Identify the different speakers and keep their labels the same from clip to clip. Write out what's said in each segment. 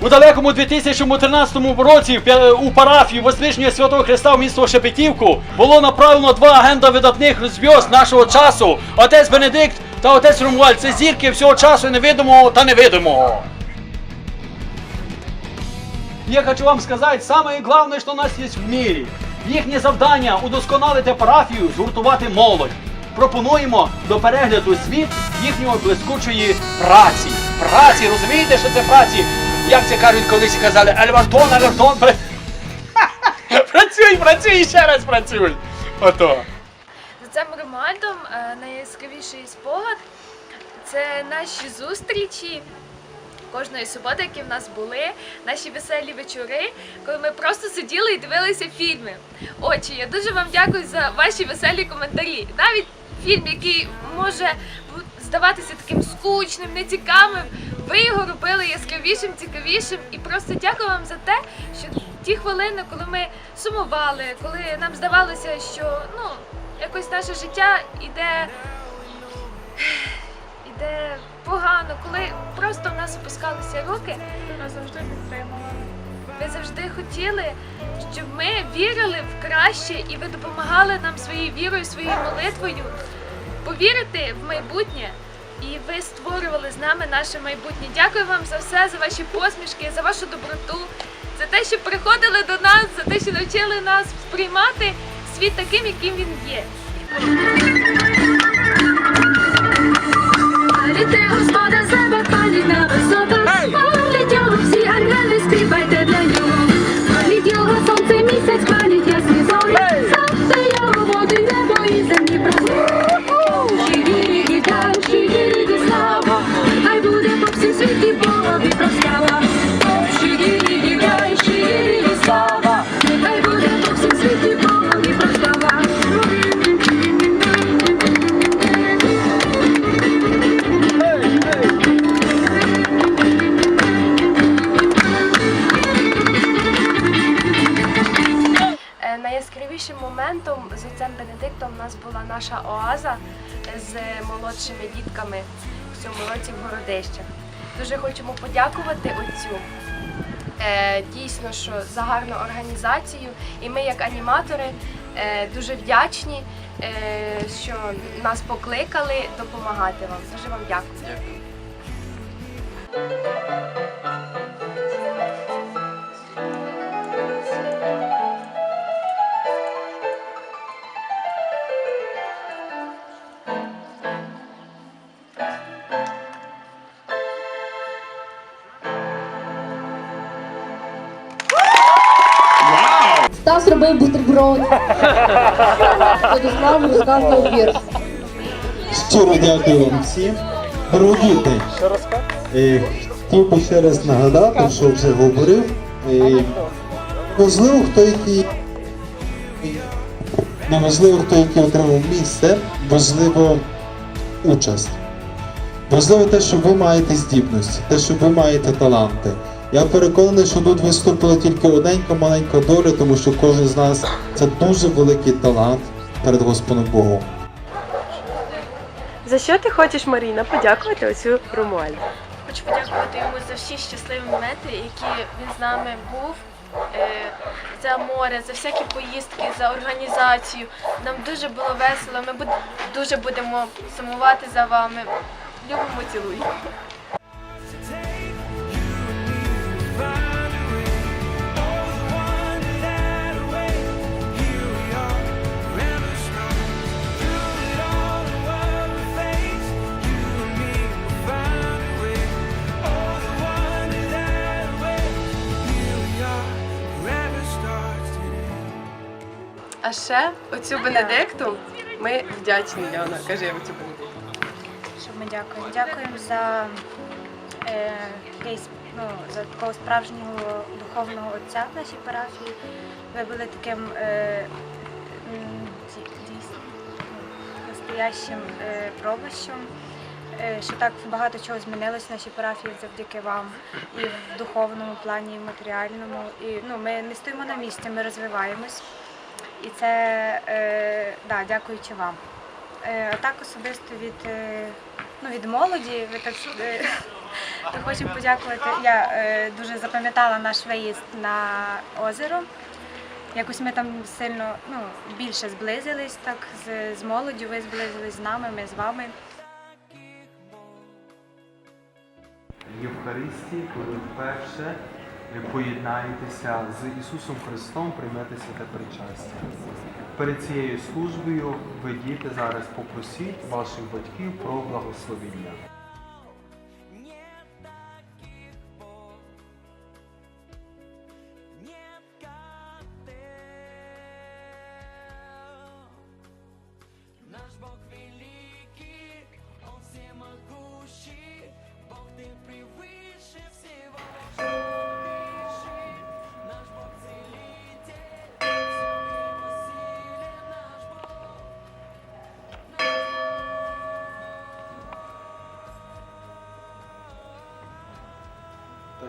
Speaker 1: У далекому 2013 році у парафії Возвишення Святого Христа в місто Шепетівку було направлено два агента видатних зв'язд нашого часу. Отець Бенедикт та отець Ромуаль. Це зірки всього часу невидимого та невидимого. Я хочу вам сказати, самое главное, що у нас є в мірі. Їхнє завдання удосконалити парафію, згуртувати молодь. Пропонуємо до перегляду звіт їхньої блискучої праці. Праці, розумієте, що це праці? Як це кажуть, колись казали, Альвартон, Альвартон. пра- Працюй, працюй, ще раз працюй. Ото.
Speaker 2: За цим романом е, найяскравіший спогад це наші зустрічі. Кожної суботи, які в нас були, наші веселі вечори, коли ми просто сиділи і дивилися фільми. Очі, я дуже вам дякую за ваші веселі коментарі. Навіть фільм, який може здаватися таким скучним, нецікавим, ви його робили яскравішим, цікавішим. І просто дякую вам за те, що ті хвилини, коли ми сумували, коли нам здавалося, що ну якось наше життя іде іде погано, коли просто в нас опускалися руки, нас завжди підтримували. Ви завжди хотіли, щоб ми вірили в краще, і ви допомагали нам своєю вірою, своєю молитвою повірити в майбутнє. І ви створювали з нами наше майбутнє. Дякую вам за все, за ваші посмішки, за вашу доброту, за те, що приходили до нас, за те, що навчили нас сприймати світ таким, яким він є. Нас була наша оаза з молодшими дітками в цьому році в Городищах. Дуже хочемо подякувати отцю. Е, Дійсно, що за гарну організацію. І ми, як аніматори, е, дуже вдячні, е, що нас покликали допомагати вам. Дуже вам дякую.
Speaker 3: Зробив бутерброд. Святослав розказував вірш.
Speaker 4: Щиро дякую вам всім. Дорогі, е, хотів би ще раз нагадати, що вже говорив. Е, можливо, хто який неможливо, хто який отримав місце, важливо участь. Важливо те, що ви маєте здібності, те, що ви маєте таланти. Я переконаний, що тут виступила тільки одненька маленька доля, тому що кожен з нас це дуже великий талант перед Господом Богом.
Speaker 5: За що ти хочеш, Маріна, подякувати оцю Ромуаль?
Speaker 6: Хочу подякувати йому за всі щасливі моменти, які він з нами був. Е, За море, за всякі поїздки, за організацію. Нам дуже було весело. Ми дуже будемо сумувати за вами. Любимо, цілуємо.
Speaker 5: Ще оцю Бенедикту ми вдячні, Яна. Кажи оцю Бенедикту.
Speaker 7: Що ми дякуємо. Дякуємо за, е, ну, за такого справжнього духовного отця в нашій парафії. Ви були таким е, дійсно настоящим е, пробищем, е, що так багато чого змінилось в нашій парафії завдяки вам. І в духовному плані, і в матеріальному. І ну, ми не стоїмо на місці, ми розвиваємось. І це е, да, дякуючи вам. Е, так особисто від, е, ну, від молоді, ви так е, то хочу подякувати. Я е, дуже запам'ятала наш виїзд на озеро. Якось ми там сильно ну, більше зблизились так з, з молоддю, ви зблизились з нами, ми з вами.
Speaker 4: Євхаристії, коли вперше поєднаєтеся з Ісусом Христом, приймете святе причастя. Перед цією службою ви діти зараз попросіть ваших батьків про благословення.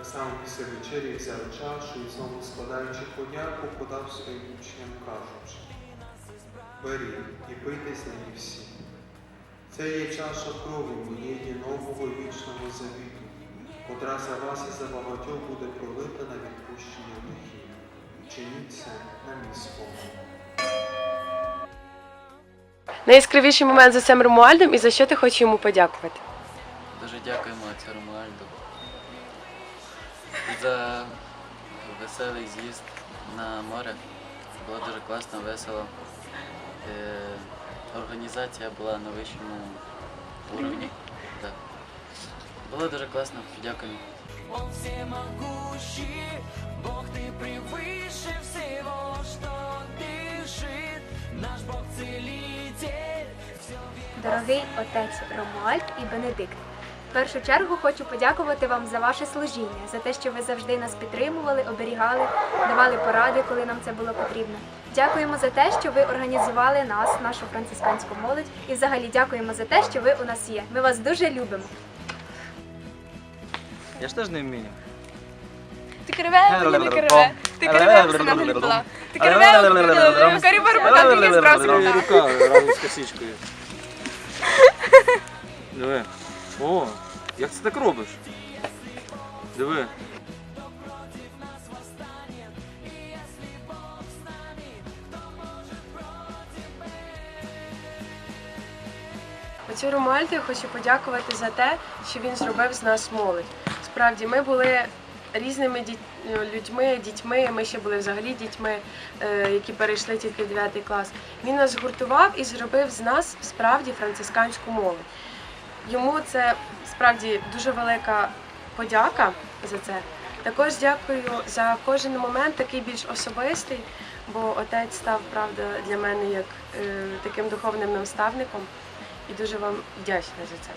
Speaker 4: Так само після вечері взяв чашу і знову складаючи подяку, подав своїм учням, кажучи, беріть і пийте з неї всі. Це є чаша крові моєї нового вічного завіту, котра за вас і за багатьох буде пролита на відпущення гріхів. Чиніть це на мій спомин.
Speaker 6: Найяскравіший момент з цим Ромуальдом і за що ти хочеш йому подякувати?
Speaker 8: Дуже дякуємо отцю Ромуальду за веселий з'їзд на море. Було дуже класно, весело. Е, Організація була на вищому уровні. Так. Було дуже класно, дякуємо.
Speaker 9: Дорогий отець Ромуальд і Бенедикт. В першу чергу хочу подякувати вам за ваше служіння, за те, що ви завжди нас підтримували, оберігали, давали поради, коли нам це було потрібно. Дякуємо за те, що ви організували нас, нашу францисканську молодь, і взагалі дякуємо за те, що ви у нас є. Ми вас дуже любимо.
Speaker 8: Я ж теж не вмію.
Speaker 10: Ти криве, мені не криве. Ти криве, пацана не була. Ти криве, карібар, пока ти не спросив.
Speaker 8: Рука разом з косичкою.
Speaker 11: Диви. О, як це так робиш? Диви.
Speaker 6: Оцю Ромуальду я хочу подякувати за те, що він зробив з нас молодь. Справді, ми були різними діть- людьми, дітьми. Ми ще були взагалі дітьми, е, які перейшли тільки в 9 клас. Він нас згуртував і зробив з нас справді францисканську молодь. Йому це справді дуже велика подяка за це. Також дякую за кожен момент, такий більш особистий, бо отець став правда для мене як е, таким духовним наставником. І дуже вам вдячна за це.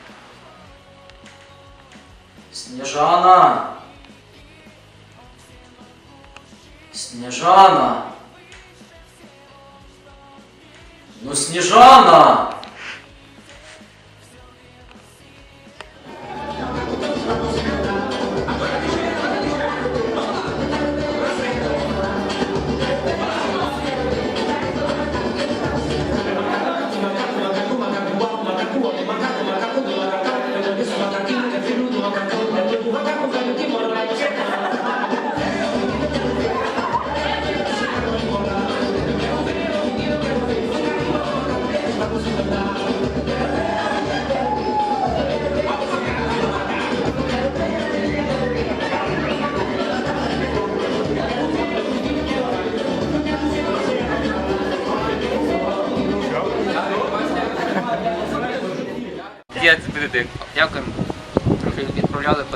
Speaker 8: Сніжана! Сніжана! Ну, Сніжана!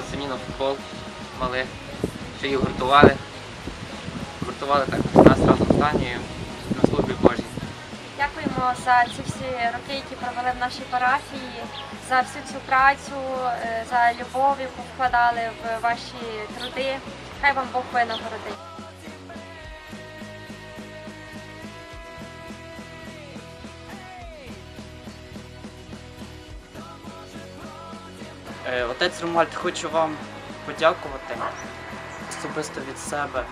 Speaker 11: Пацанів на футбол мали, що їх гуртували. Гуртували так нас разом з Танією на службі Божій.
Speaker 9: Дякуємо за ці всі роки, які провели в нашій парафії, за всю цю працю, е, за любов, яку вкладали в ваші труди. Хай вам Бог винагородить.
Speaker 8: Отець Ромальд, хочу вам подякувати особисто від себе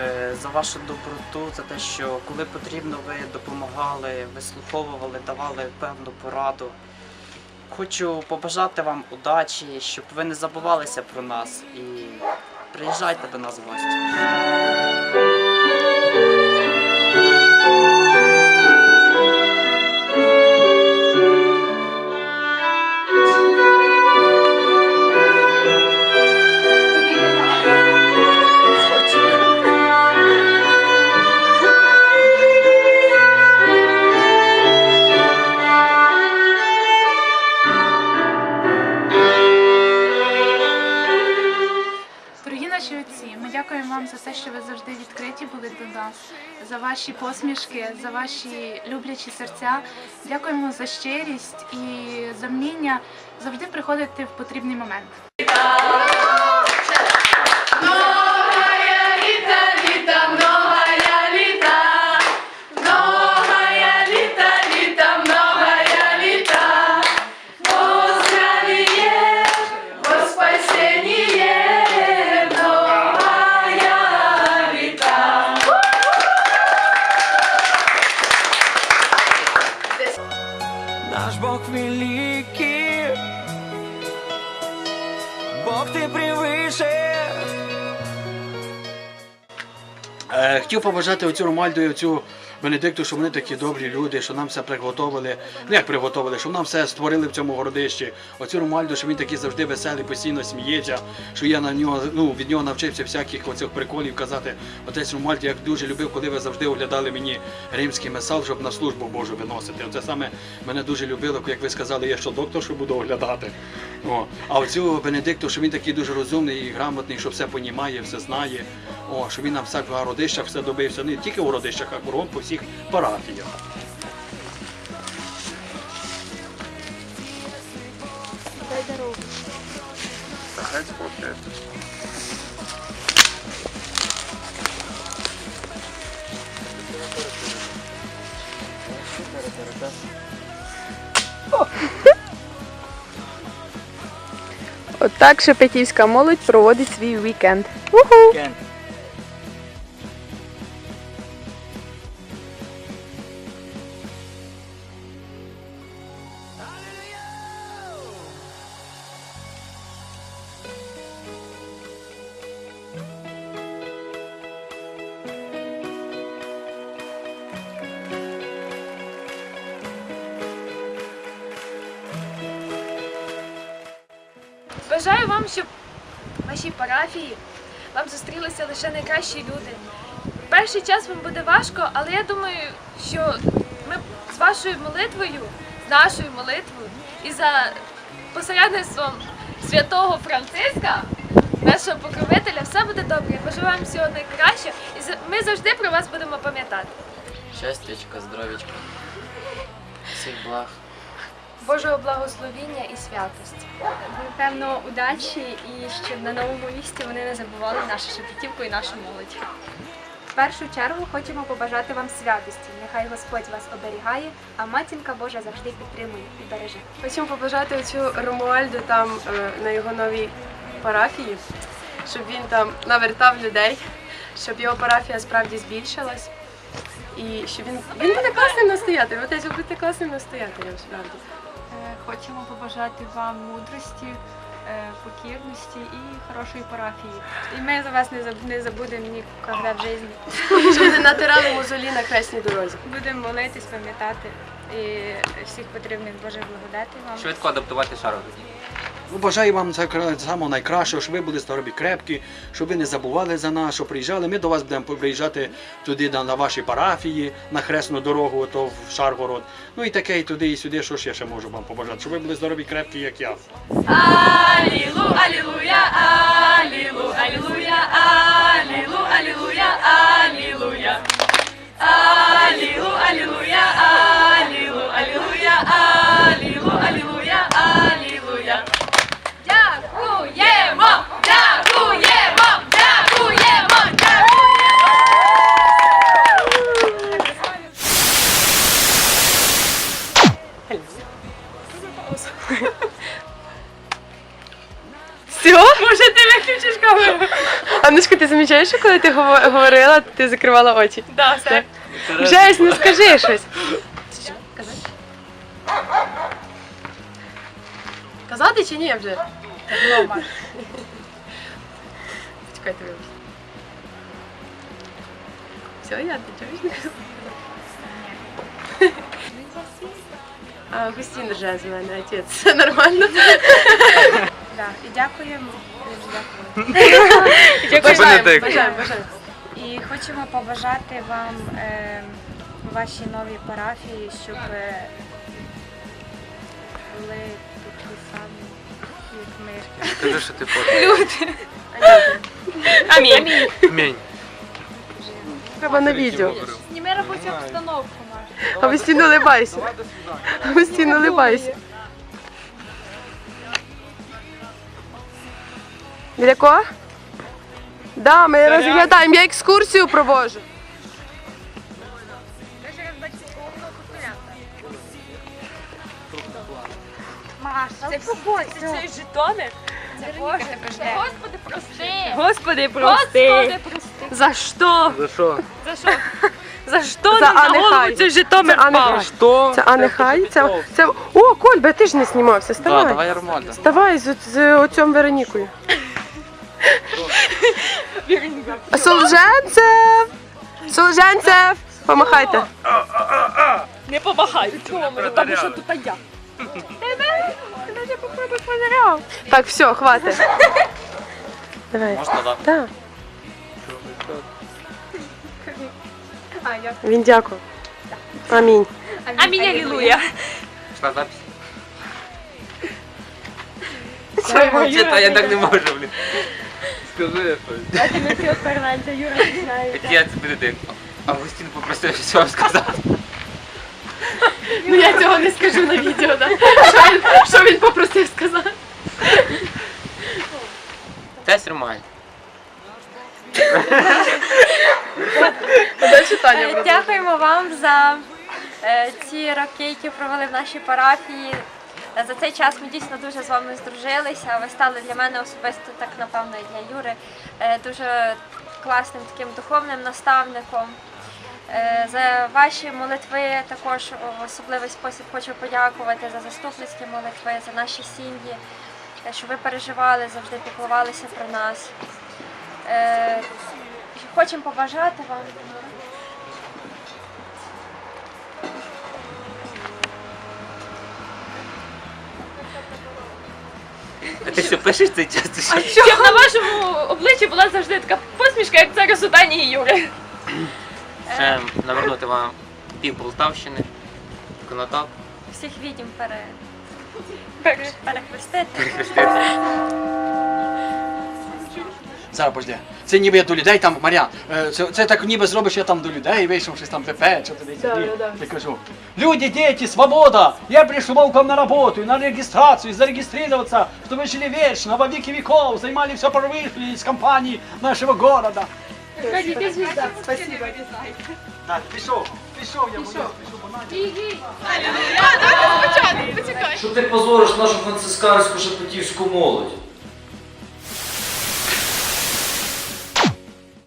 Speaker 8: е, за вашу доброту, за те, що коли потрібно, ви допомагали, вислуховували, давали певну пораду. Хочу побажати вам удачі, щоб ви не забувалися про нас і приїжджайте до нас в гості.
Speaker 12: Що ви завжди відкриті були до нас, за ваші посмішки, за ваші люблячі серця. Дякуємо за щирість і за вміння завжди приходити в потрібний момент.
Speaker 1: Хотів побажати оцю Ромальду і оцю Бенедикту, щоб вони такі добрі люди, що нам все приготовили. Ну як приготовили, щоб нам все створили в цьому городищі. Оцю Ромальду, що він такий завжди веселий, постійно сміється, що я на нього ну, від нього навчився всяких оцих приколів казати. Отець Ромальд, я дуже любив, коли ви завжди оглядали мені римський месал, щоб на службу Божу виносити. Оце саме мене дуже любило, як ви сказали, я що доктор, що буду оглядати. О. А оцю Бенедикту, що він такий дуже розумний і грамотний, що все понімає, все знає. О, що він нам все в городищах все добився, не тільки в городищах, а кругом по всіх парафіях.
Speaker 6: Отак Шепетівська молодь проводить свій вікенд.
Speaker 2: Бажаю вам, щоб в вашій парафії вам зустрілися лише найкращі люди. Перший час вам буде важко, але я думаю, що ми з вашою молитвою, з нашою молитвою і за посередництвом святого Франциска, нашого покровителя, все буде добре. Бажаю вам всього найкращого, і ми завжди про вас будемо пам'ятати.
Speaker 11: Щастячка, здоров'ячка. Всіх благ.
Speaker 2: Божого благословіння і святості.
Speaker 9: Напевно, удачі і щоб на новому місці вони не забували нашу шепетівку і нашу молодь. В першу чергу хочемо побажати вам святості. Нехай Господь вас оберігає, а матінка Божа завжди підтримує і береже.
Speaker 6: Хочемо побажати оцю Ромуальду там е, на його новій парафії, щоб він там навертав людей, щоб його парафія справді збільшилась. І щоб він, він буде класним настоятелем. Отець, ви будете класним настоятелем, справді.
Speaker 12: Хочемо побажати вам мудрості, е, покірності і хорошої парафії.
Speaker 9: І ми за вас не заб- не забудемо ніколи в житті.
Speaker 6: Щоб не натирали мозолі на красній дорозі.
Speaker 9: Будемо молитись, пам'ятати і всіх потрібних Божих благодати вам.
Speaker 11: Швидко адаптувати шару тоді.
Speaker 1: Ну, бажаю вам самого найкращого, щоб ви були здорові, крепкі, щоб ви не забували за нас, що приїжджали. Ми до вас будемо приїжджати туди на, ваші парафії, на хресну дорогу, то в Шаргород. Ну і таке, і туди, і сюди, що ж я ще можу вам побажати, щоб ви були здорові, крепкі, як я.
Speaker 2: Алілу, алілуя, алілу, алілуя, алілу, алілуя, алілуя. Алілу, алілуя, алілу, алілуя, алілу, алілуя.
Speaker 6: Аннушка, ти замічаєш, що коли ти говорила, ти закривала очі?
Speaker 2: Да, все.
Speaker 6: Жесть, ну скажи щось. Казати чи ні вже?
Speaker 7: Вдома.
Speaker 6: Почекайте, вибачте. Все, я ти чуєш? не казала? А, Августин рже з мене, отець. Все нормально?
Speaker 7: Да. І дякуємо. Дякую.
Speaker 6: Бажаємо, бажаємо, бажаємо.
Speaker 7: І хочемо побажати вам е, у вашій новій парафії, щоб е, були такі самі, як ми.
Speaker 11: Скажи, що ти фото.
Speaker 6: Люди. Амінь.
Speaker 11: Амінь.
Speaker 6: Треба на відео.
Speaker 9: Зніми робочу обстановку, Маш.
Speaker 6: Августин, улибайся. Августин, улибайся. Біля кого? Да, ми розглядаємо, я екскурсію проводжу.
Speaker 7: Маш, це
Speaker 2: Це жетони.
Speaker 9: Господи, прости!
Speaker 2: Господи, прости.
Speaker 9: Господи, прости!
Speaker 2: За що?
Speaker 11: За що?
Speaker 9: За що?
Speaker 2: За що
Speaker 6: За
Speaker 2: мені на
Speaker 6: Анехай.
Speaker 2: голову цей Житомир
Speaker 6: Це Анехай.
Speaker 2: впав?
Speaker 11: Що?
Speaker 6: Це Анехай, це, це... О, Кольба, ти ж не знімався,
Speaker 11: Да,
Speaker 6: ставай.
Speaker 11: давай.
Speaker 6: Вставай з, з оцьом Веронікою. Солженцев! Солженцев! Помахайте.
Speaker 2: Не помагай. Чому? Тому що тут я.
Speaker 6: Так, все, хватить. Давай.
Speaker 11: Можна, так?
Speaker 6: Так. Він дякую. Амінь.
Speaker 2: Амінь, алілуя.
Speaker 11: Пішла запись. Чого я так не можу, блін. Скажи щось. Отець Бенедикт. Августин попросив щось вам сказати.
Speaker 6: Ну я цього не скажу на відео, да? Що він, що він попросив сказати?
Speaker 11: Це
Speaker 9: Е, Дякуємо вам за е, ці роки, які провели в нашій парафії. Е, За цей час ми дійсно дуже з вами здружилися. Ви стали для мене особисто, так напевно, і для Юри, е, дуже класним таким духовним наставником. Е, За ваші молитви також в особливий спосіб хочу подякувати за заступницькі молитви, за наші сім'ї, що ви переживали, завжди піклувалися про нас. Хочемо побажати вам.
Speaker 11: А ти що пишеш цей час? Ти що?
Speaker 2: Щоб на вашому обличчі була завжди така посмішка, як зараз у Дані і Юри.
Speaker 11: Ще навернути вам пів Полтавщини, конотап,
Speaker 9: Всіх відім пере...
Speaker 2: Пере-
Speaker 9: перехрестити.
Speaker 11: перехрестити.
Speaker 1: Зараз пожди. Це ніби я до людей там, Мар'ян, е, це, це так ніби зробиш, я там до людей вийшов, щось там ПП, що туди сюди. Я кажу, люди, дети, свобода! Я пришел к вам на работу, и на регистрацию, и зарегистрироваться, чтобы вы жили вечно, во веки веков, занимали все промышленность компании нашего города.
Speaker 6: Спасибо.
Speaker 1: Так, пішов, пішов я, пішов, пішов,
Speaker 13: Що ти позориш нашу францисканську шепетівську молодь?